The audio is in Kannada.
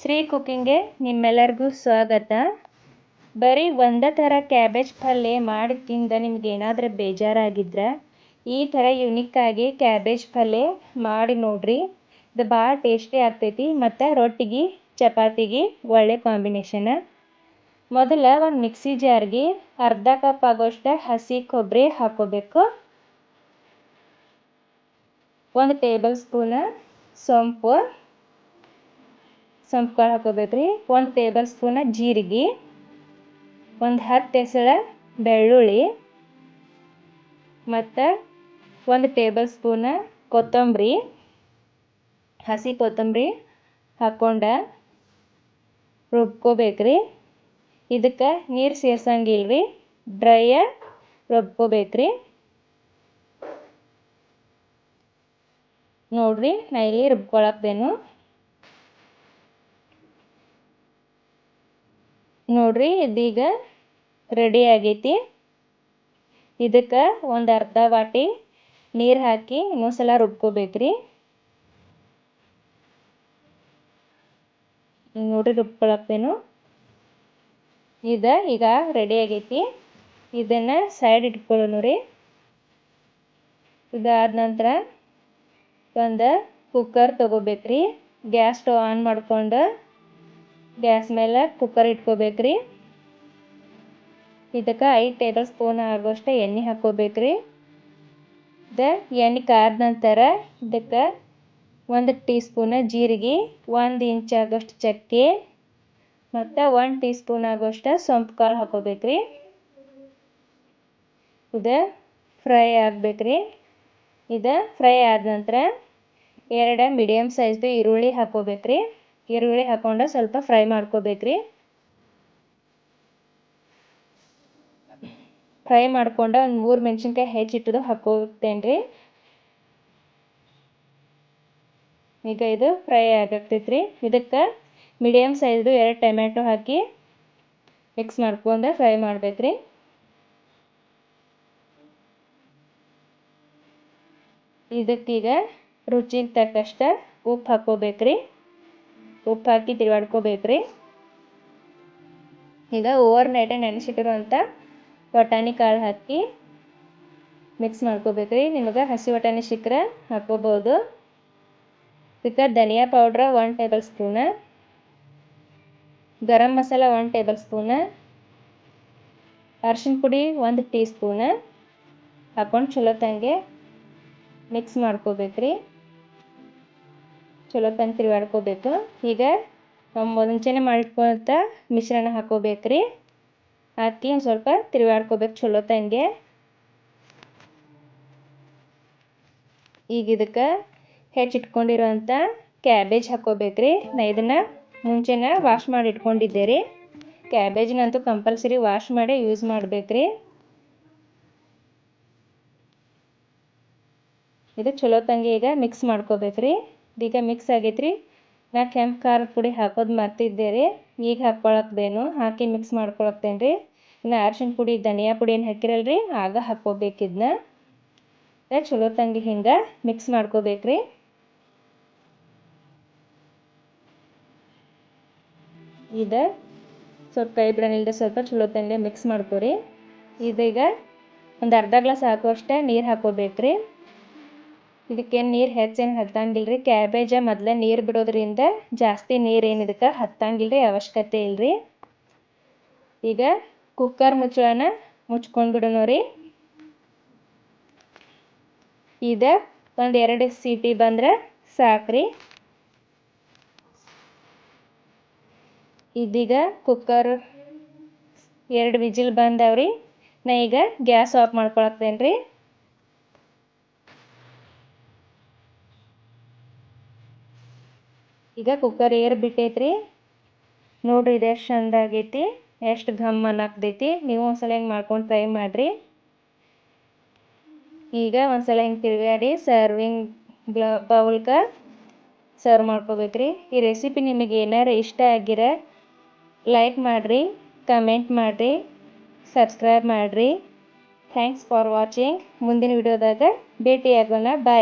ಶ್ರೀ ಕುಕ್ಕಿಂಗ್ಗೆ ನಿಮ್ಮೆಲ್ಲರಿಗೂ ಸ್ವಾಗತ. ಬರೀ ಒಂದೇ ಥರ ಕ್ಯಾಬೇಜ್ ಪಲ್ಯ ಮಾಡಿ ತಿಂದ ನಿಮ್ಗೆ ಏನಾದರೂ ಬೇಜಾರಾಗಿದ್ರೆ ಈ ಥರ ಯುನಿಕ್ಕಾಗಿ ಕ್ಯಾಬೇಜ್ ಪಲ್ಯ ಮಾಡಿ ನೋಡ್ರಿ. ಇದು ಭಾಳ ಟೇಸ್ಟಿ ಆಗ್ತೈತಿ ಮತ್ತು ರೊಟ್ಟಿಗೆ, ಚಪಾತಿಗೆ ಒಳ್ಳೆ ಕಾಂಬಿನೇಷನ್ ಮೊದಲ ಒಂದು ಮಿಕ್ಸಿ ಜಾರ್ಗೆ ಅರ್ಧ ಕಪ್ ಆಗೋಷ್ಟು ಹಸಿ ಕೊಬ್ಬರಿ ಹಾಕೋಬೇಕು. ಒಂದು ಟೇಬಲ್ ಸ್ಪೂನ ಸೊಂಪು. ಸೊಂಪು ಕಾಳು ಹಾಕೋಬೇಕ್ರಿ. ಒಂದು ಟೇಬಲ್ ಸ್ಪೂನ ಜೀರಿಗೆ, ಒಂದು ಹತ್ತು ಎಸಳ ಬೆಳ್ಳುಳ್ಳಿ, ಮತ್ತು ಒಂದು ಟೇಬಲ್ ಸ್ಪೂನ ಕೊತ್ತಂಬರಿ, ಹಸಿ ಕೊತ್ತಂಬರಿ ಹಾಕ್ಕೊಂಡು ರುಬ್ಕೋಬೇಕ್ರಿ. ಇದಕ್ಕೆ ನೀರು ಸೇರ್ಸಂಗಿಲ್ರಿ ಡ್ರೈಯ ರುಬ್ಕೋಬೇಕ್ರಿ. ನೋಡ್ರಿ ನಾ ಇಲ್ಲಿ ರುಬ್ಕೊಳಕ್ದೇನು ನೋಡ್ರಿ, ಇದೀಗ ರೆಡಿ ಆಗೈತಿ. ಇದಕ್ಕೆ ಒಂದು ಅರ್ಧ ವಾಟಿ ನೀರು ಹಾಕಿ ಇನ್ನೊಂದ್ಸಲ ರುಬ್ಕೋಬೇಕ್ರಿ. ನೋಡ್ರಿ, ರುಬ್ಕೊಳಕ್ಕೇನು. ಇದು ಈಗ ರೆಡಿ ಆಗೈತಿ. ಇದನ್ನು ಸೈಡ್ ಇಟ್ಕೊಳ್ಳೋ ರೀ ಇದಾದ ನಂತರ ಒಂದು ಕುಕ್ಕರ್ ತೊಗೋಬೇಕ್ರಿ. ಗ್ಯಾಸ್ ಸ್ಟವ್ ಆನ್ ಮಾಡ್ಕೊಂಡು ಗ್ಯಾಸ್ ಮೇಲೆ ಕುಕ್ಕರ್ ಇಟ್ಕೋಬೇಕ್ರಿ. ಇದಕ್ಕೆ ಐದು ಟೇಬಲ್ ಸ್ಪೂನ್ ಆಗೋಷ್ಟು ಎಣ್ಣೆ ಹಾಕ್ಕೋಬೇಕ್ರಿ. ಇದು ಎಣ್ಣೆ ಕಾದ ನಂತರ ಇದಕ್ಕೆ ಒಂದು ಟೀ ಸ್ಪೂನ ಜೀರಿಗೆ, ಒಂದು ಇಂಚ್ ಆಗೋಷ್ಟು ಚಕ್ಕೆ, ಮತ್ತು ಒಂದು ಟೀ ಸ್ಪೂನ್ ಆಗೋಷ್ಟು ಸೊಂಪು ಕಾಳು ಹಾಕ್ಕೋಬೇಕ್ರಿ. ಇದು ಫ್ರೈ ಆಗಬೇಕ್ರಿ. ಇದು ಫ್ರೈ ಆದ ನಂತರ ಎರಡು ಮೀಡಿಯಮ್ ಸೈಜ್ದು ಈರುಳ್ಳಿ ಹಾಕ್ಕೋಬೇಕ್ರಿ. ಈರುಳ್ಳಿ ಹಾಕೊಂಡು ಸ್ವಲ್ಪ ಫ್ರೈ ಮಾಡ್ಕೋಬೇಕ್ರಿ. ಫ್ರೈ ಮಾಡ್ಕೊಂಡು ಒಂದು ಮೂರು ಮೆಣಸಿನ್ಕಾಯಿ ಹೆಚ್ಚಿಟ್ಟದು ಹಾಕೋತೇನ್ರಿ. ಈಗ ಇದು ಫ್ರೈ ಆಗತ್ತೈತ್ರಿ ಇದಕ್ಕೆ ಮೀಡಿಯಮ್ ಸೈಜ್ದು ಎರಡು ಟೊಮೆಟೊ ಹಾಕಿ ಮಿಕ್ಸ್ ಮಾಡ್ಕೊಂಡು ಫ್ರೈ ಮಾಡ್ಬೇಕ್ರಿ. ಇದಕ್ಕೀಗ ರುಚಿಗೆ ತಕ್ಕಷ್ಟ ಉಪ್ಪು ಹಾಕ್ಕೋಬೇಕ್ರಿ ಉಪ್ಪು ಹಾಕಿ ತಿರುಗಾಡ್ಕೋಬೇಕ್ರಿ. ಈಗ ಓವರ್ ನೈಟ್ ನೆನೆಸಿಟ್ಟಿರುವಂಥ ಬಟಾಣಿ ಕಾಳು ಹಾಕಿ ಮಿಕ್ಸ್ ಮಾಡ್ಕೋಬೇಕ್ರಿ. ನಿಮಗೆ ಹಸಿ ಬಟಾಣಿ ಸಿಕ್ಕರೆ ಹಾಕ್ಕೋಬೋದು. ಈಗ ಧನಿಯಾ powder one tablespoon garam masala one tablespoon ಅರ್ಶಿನ ಪುಡಿ ಒಂದು ಟೀ ಸ್ಪೂನ ಹಾಕ್ಕೊಂಡು ಚಲೋ ತಂಗೆ ಮಿಕ್ಸ್ ಮಾಡ್ಕೋಬೇಕ್ರಿ. ಚಲೋ ತಂದು ತಿರುಗಾಡ್ಕೋಬೇಕು ಈಗ ಮುಂಚೆನೇ ಮಾಡಿಟ್ಕೊಂತ ಮಿಶ್ರಣ ಹಾಕ್ಕೋಬೇಕ್ರಿ ಹಾಕಿ ಒಂದು ಸ್ವಲ್ಪ ತಿರುಗಾಡ್ಕೋಬೇಕು ಚಲೋ ತಂಗೆ. ಈಗ ಇದಕ್ಕೆ ಹೆಚ್ಚಿಟ್ಕೊಂಡಿರೋಂಥ ಕ್ಯಾಬೇಜ್ ಹಾಕ್ಕೋಬೇಕ್ರಿ ನಾ ಇದನ್ನು ಮುಂಚೆನೇ ವಾಶ್ ಮಾಡಿ ಇಟ್ಕೊಂಡಿದ್ದೆ ರೀ ಕ್ಯಾಬೇಜ್ನಂತೂ ಕಂಪಲ್ಸರಿ ವಾಶ್ ಮಾಡಿ ಯೂಸ್ ಮಾಡಬೇಕ್ರಿ. ಇದು ಚಲೋ ತಂಗೆ ಈಗ ಮಿಕ್ಸ್ ಮಾಡ್ಕೋಬೇಕ್ರಿ. ಈಗ ಮಿಕ್ಸ್ ಆಗೈತೆ ರೀ ನಾ ಕೆಂಪು ಖಾರದ ಪುಡಿ ಹಾಕೋದು ಮರ್ತಿದ್ದೆ ರೀ. ಈಗ ಹಾಕ್ಕೊಳಕ್ದೇನು ಹಾಕಿ ಮಿಕ್ಸ್ ಮಾಡ್ಕೊಳಕ್ತೇನೆ ರೀ. ಇನ್ನು ಅರ್ಶಿನ ಪುಡಿ, ಧನಿಯಾ ಪುಡಿ ಏನು ಹಾಕಿರಲ್ರಿ ಆಗ ಹಾಕ್ಕೋಬೇಕು ಇದನ್ನ ಚಲೋ ತಂಗಿ ಹಿಂಗೆ ಮಿಕ್ಸ್ ಮಾಡ್ಕೋಬೇಕು ರೀ. ಇದು ಸ್ವಲ್ಪ ಕೈ ಬಿಡೋನಿಲ್ದೆ ಸ್ವಲ್ಪ ಚಲೋ ತಂಗೆ ಮಿಕ್ಸ್ ಮಾಡ್ಕೋರಿ. ಇದೀಗ ಒಂದು ಅರ್ಧ ಗ್ಲಾಸ್ ಹಾಕುವಷ್ಟೇ ನೀರು ಹಾಕ್ಕೋಬೇಕ್ರಿ ಇದಕ್ಕೇನು ನೀರು ಹೆಚ್ಚೇನು ಹತ್ತಂಗಿಲ್ಲ ರೀ ಕ್ಯಾಬೇಜ ಮೊದಲೇ ನೀರು ಬಿಡೋದ್ರಿಂದ ಜಾಸ್ತಿ ನೀರು ಏನು ಇದಕ್ಕೆ ಹತ್ತಂಗಿಲ್ಲ ರೀ ಅವಶ್ಯಕತೆ ಇಲ್ಲ ರೀ ಈಗ ಕುಕ್ಕರ್ ಮುಚ್ಚಳನ ಮುಚ್ಕೊಂಡು ಬಿಡೋಣ ರೀ ಇದು ಒಂದು ಎರಡು ಸೀಟಿ ಬಂದ್ರೆ ಸಾಕ್ರಿ. ಇದೀಗ ಕುಕ್ಕರ್ ಎರಡು ವಿಜಿಲ್ ಬಂದವ್ರಿ. ನಾ ಈಗ ಗ್ಯಾಸ್ ಆಫ್ ಮಾಡ್ಕೊಳತ್ತೇನೆ ರೀ ಈಗ ಕುಕ್ಕರ್ ಏರ್ ಬಿಟ್ಟೈತ್ರಿ. ನೋಡ್ರಿ ಇದು ಎಷ್ಟು ಚಂದ ಆಗೈತಿ ಎಷ್ಟು ಘಮ್ ಅನ್ನಾಕ್ತೈತಿ. ನೀವು ಒಂದ್ಸಲ ಹಿಂಗೆ ಮಾಡ್ಕೊಂಡು ಟ್ರೈ ಮಾಡಿರಿ. ಈಗ ಒಂದ್ಸಲ ಹಿಂಗೆ ತಿರುಗಾಡಿ ಸರ್ವಿಂಗ್ ಬೌಲ್ಕ ಸರ್ವ್ ಮಾಡ್ಕೋಬೇಕ್ರಿ. ಈ ರೆಸಿಪಿ ನಿಮಗೆ ಏನಾರು ಇಷ್ಟ ಆಗಿರ ಲೈಕ್ ಮಾಡಿರಿ ಕಮೆಂಟ್ ಮಾಡಿರಿ ಸಬ್ಸ್ಕ್ರೈಬ್ ಮಾಡಿರಿ. ಥ್ಯಾಂಕ್ಸ್ ಫಾರ್ ವಾಚಿಂಗ್ ಮುಂದಿನ ವಿಡಿಯೋದಾಗ ಭೇಟಿಯಾಗೋಣ. ಬಾಯ್